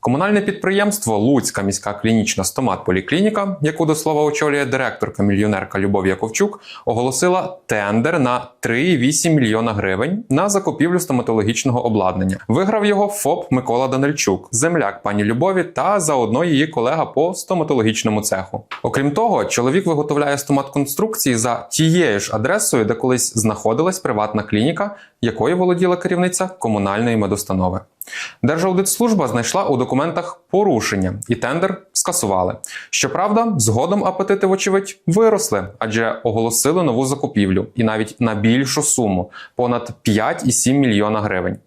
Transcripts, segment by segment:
Комунальне підприємство Луцька міська клінічна стомат-поліклініка, яку до слова очолює директорка мільйонерка Любов Яковчук, оголосила тендер на 3,8 мільйона гривень на закупівлю стоматологічного обладнання. Виграв його ФОП Микола Данильчук, земляк пані Любові та заодно її колега по стоматологічному цеху. Окрім того, чоловік виготовляє стомат-конструкції за тією ж адресою, де колись знаходилась приватна клініка, якою володіла керівниця комунальної медустанови. Держаудитслужба знайшла у документах порушення, і тендер скасували. Щоправда, згодом апетити, вочевидь, виросли, адже оголосили нову закупівлю і навіть на більшу суму понад 5,7 мільйона гривень.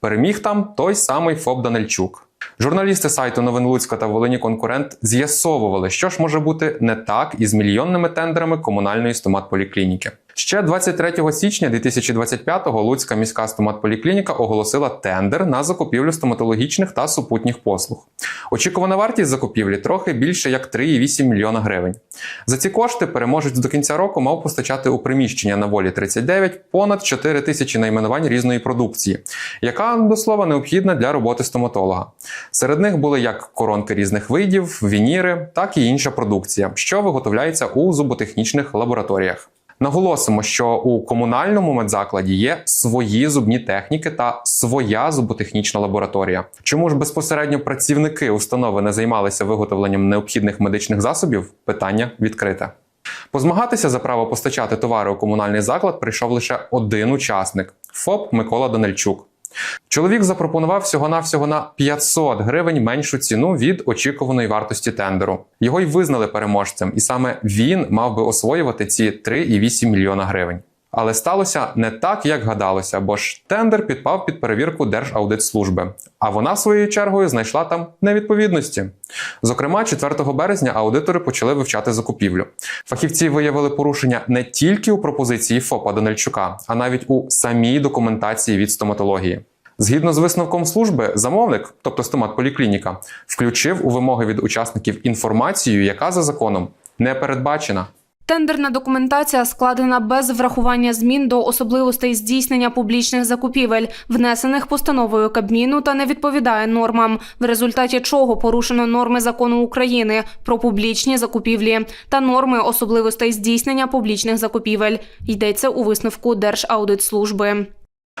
Переміг там той самий ФОП Данильчук. Журналісти сайту Новин Луцька та Волині Конкурент з'ясовували, що ж може бути не так із мільйонними тендерами комунальної стоматполіклініки. Ще 23 січня 2025-го Луцька міська стоматполіклініка оголосила тендер на закупівлю стоматологічних та супутніх послуг. Очікувана вартість закупівлі трохи більше як 3,8 мільйона гривень. За ці кошти переможець до кінця року мав постачати у приміщення на волі 39 понад 4 тисячі найменувань різної продукції, яка до слова необхідна для роботи стоматолога. Серед них були як коронки різних видів, вініри, так і інша продукція, що виготовляється у зуботехнічних лабораторіях. Наголосимо, що у комунальному медзакладі є свої зубні техніки та своя зуботехнічна лабораторія. Чому ж безпосередньо працівники установи не займалися виготовленням необхідних медичних засобів? Питання відкрите. Позмагатися за право постачати товари у комунальний заклад прийшов лише один учасник ФОП Микола Данильчук. Чоловік запропонував всього-навсього на 500 гривень меншу ціну від очікуваної вартості тендеру. Його й визнали переможцем, і саме він мав би освоювати ці 3,8 мільйона гривень. Але сталося не так, як гадалося, бо ж тендер підпав під перевірку Держаудитслужби, а вона своєю чергою знайшла там невідповідності. Зокрема, 4 березня аудитори почали вивчати закупівлю. Фахівці виявили порушення не тільки у пропозиції ФОПа Данильчука, а навіть у самій документації від стоматології. Згідно з висновком служби, замовник, тобто стомат-поліклініка, включив у вимоги від учасників інформацію, яка за законом не передбачена. Тендерна документація складена без врахування змін до особливостей здійснення публічних закупівель, внесених постановою Кабміну та не відповідає нормам, в результаті чого порушено норми закону України про публічні закупівлі та норми особливостей здійснення публічних закупівель. Йдеться у висновку Держаудитслужби.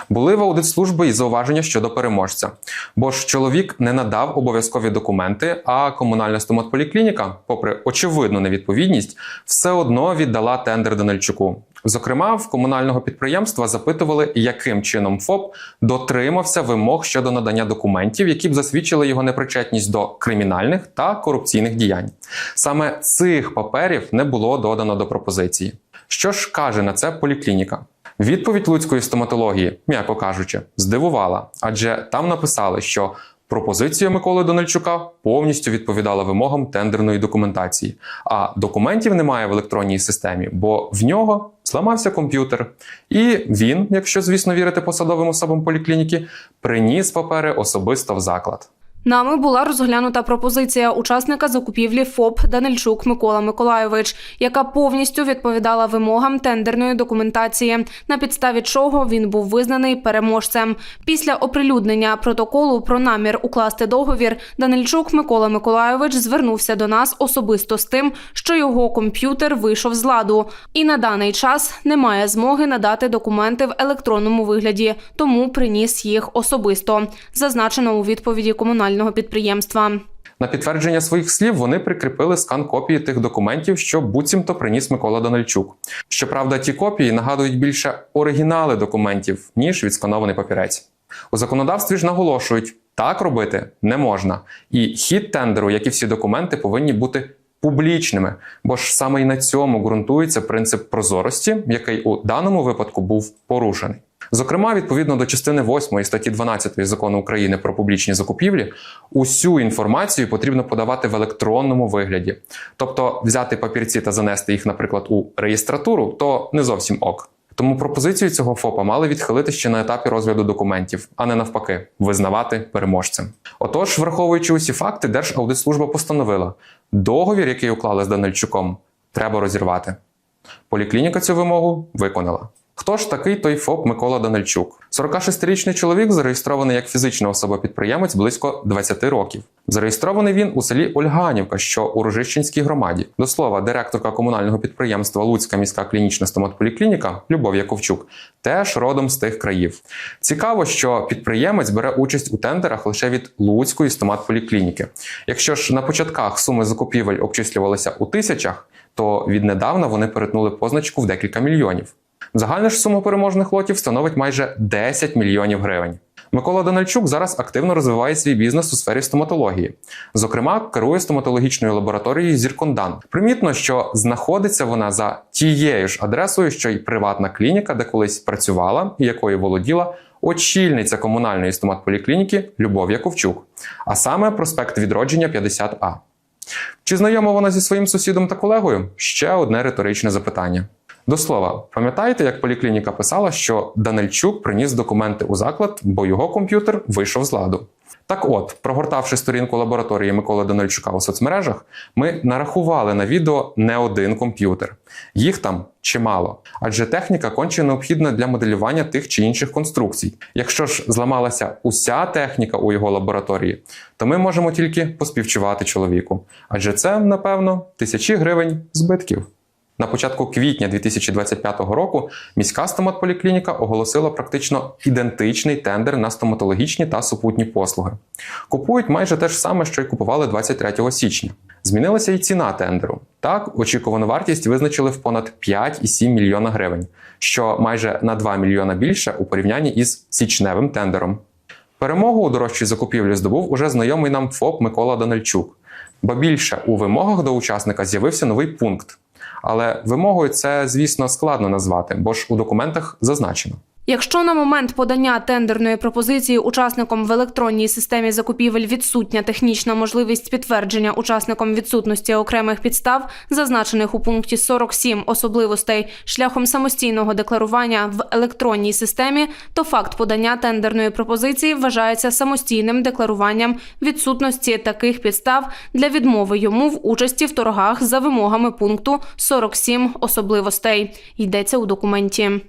Були в аудитслужби і зауваження щодо переможця, бо ж чоловік не надав обов'язкові документи, а комунальна стоматполіклініка, попри очевидну невідповідність, все одно віддала тендер Данильчуку. Зокрема, в комунального підприємства запитували, яким чином ФОП дотримався вимог щодо надання документів, які б засвідчили його непричетність до кримінальних та корупційних діянь. Саме цих паперів не було додано до пропозиції. Що ж каже на це поліклініка? Відповідь луцької стоматології, м'яко кажучи, здивувала, адже там написали, що пропозиція Миколи Дональчука повністю відповідала вимогам тендерної документації, а документів немає в електронній системі, бо в нього зламався комп'ютер. І він, якщо звісно вірити посадовим особам поліклініки, приніс папери особисто в заклад. Нами була розглянута пропозиція учасника закупівлі ФОП Данильчук Микола Миколайович, яка повністю відповідала вимогам тендерної документації, на підставі чого він був визнаний переможцем. Після оприлюднення протоколу про намір укласти договір Данильчук Микола Миколайович звернувся до нас особисто з тим, що його комп'ютер вийшов з ладу, і на даний час немає змоги надати документи в електронному вигляді, тому приніс їх особисто. Зазначено у відповіді комунального підприємства. На підтвердження своїх слів вони прикріпили скан копії тих документів, що буцімто приніс Микола Дональчук. Щоправда, ті копії нагадують більше оригінали документів, ніж відсканований папірець. У законодавстві ж наголошують, так робити не можна. І хід тендеру, як і всі документи, повинні бути публічними, бо ж саме й на цьому ґрунтується принцип прозорості, який у даному випадку був порушений. Зокрема, відповідно до частини 8 статті 12 закону України про публічні закупівлі, усю інформацію потрібно подавати в електронному вигляді. Тобто взяти папірці та занести їх, наприклад, у реєстратуру, то не зовсім ок. Тому пропозицію цього ФОПа мали відхилити ще на етапі розгляду документів, а не навпаки, визнавати переможцем. Отож, враховуючи усі факти, Держаудитслужба постановила, договір, який уклали з Данильчуком, треба розірвати. Поліклініка цю вимогу виконала. Хто ж такий той ФОП Микола Данильчук? 46-річний чоловік зареєстрований як фізична особа-підприємець близько 20 років. Зареєстрований він у селі Ольганівка, що у Рожищенській громаді. До слова, директорка комунального підприємства Луцька міська клінічна стоматполіклініка Любов Яковчук теж родом з тих країв. Цікаво, що підприємець бере участь у тендерах лише від Луцької стоматполіклініки. Якщо ж на початках суми закупівель обчислювалися у тисячах, то віднедавна вони перетнули позначку в декілька мільйонів. Загальна ж сума переможних лотів становить майже 10 мільйонів гривень. Микола Данильчук зараз активно розвиває свій бізнес у сфері стоматології. Зокрема, керує стоматологічною лабораторією Зіркондан. Примітно, що знаходиться вона за тією ж адресою, що й приватна клініка, де колись працювала і якою володіла очільниця комунальної стоматполіклініки Любов Яковчук, а саме проспект Відродження 50А. Чи знайома вона зі своїм сусідом та колегою? Ще одне риторичне запитання. До слова, пам'ятаєте, як поліклініка писала, що Данильчук приніс документи у заклад, бо його комп'ютер вийшов з ладу. Так от, прогортавши сторінку лабораторії Миколи Данильчука у соцмережах, ми нарахували на відео не один комп'ютер. Їх там чимало, адже техніка конче необхідна для моделювання тих чи інших конструкцій. Якщо ж зламалася уся техніка у його лабораторії, то ми можемо тільки поспівчувати чоловіку, адже це, напевно, тисячі гривень збитків. На початку квітня 2025 року міська стоматполіклініка оголосила практично ідентичний тендер на стоматологічні та супутні послуги. Купують майже те ж саме, що й купували 23 січня. Змінилася і ціна тендеру. Так, очікувану вартість визначили в понад 5,7 мільйона гривень, що майже на 2 мільйона більше у порівнянні із січневим тендером. Перемогу у дорожчій закупівлі здобув уже знайомий нам ФОП Микола Данильчук. Бо більше у вимогах до учасника з'явився новий пункт. Але вимогою це, звісно, складно назвати, бо ж у документах зазначено. Якщо на момент подання тендерної пропозиції учасником в електронній системі закупівель відсутня технічна можливість підтвердження учасником відсутності окремих підстав, зазначених у пункті 47 особливостей шляхом самостійного декларування в електронній системі, то факт подання тендерної пропозиції вважається самостійним декларуванням відсутності таких підстав для відмови йому в участі в торгах за вимогами пункту 47 особливостей. Йдеться у документі.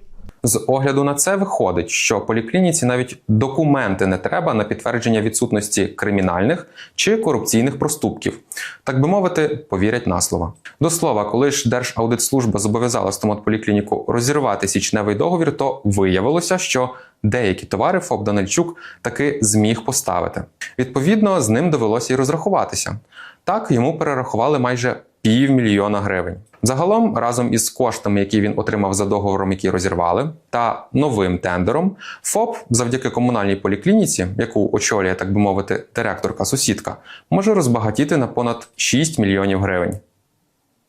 З огляду на це виходить, що поліклініці навіть документи не треба на підтвердження відсутності кримінальних чи корупційних проступків. Так би мовити, повірять на слово. До слова, коли ж Держаудитслужба зобов'язала стоматполіклініку розірвати січневий договір, то виявилося, що деякі товари ФОП Данильчук таки зміг поставити. Відповідно, з ним довелося й розрахуватися. Так йому перерахували майже півмільйона гривень. Загалом, разом із коштами, які він отримав за договором, який розірвали, та новим тендером, ФОП завдяки комунальній поліклініці, яку очолює, так би мовити, директорка сусідка, може розбагатіти на понад 6 мільйонів гривень.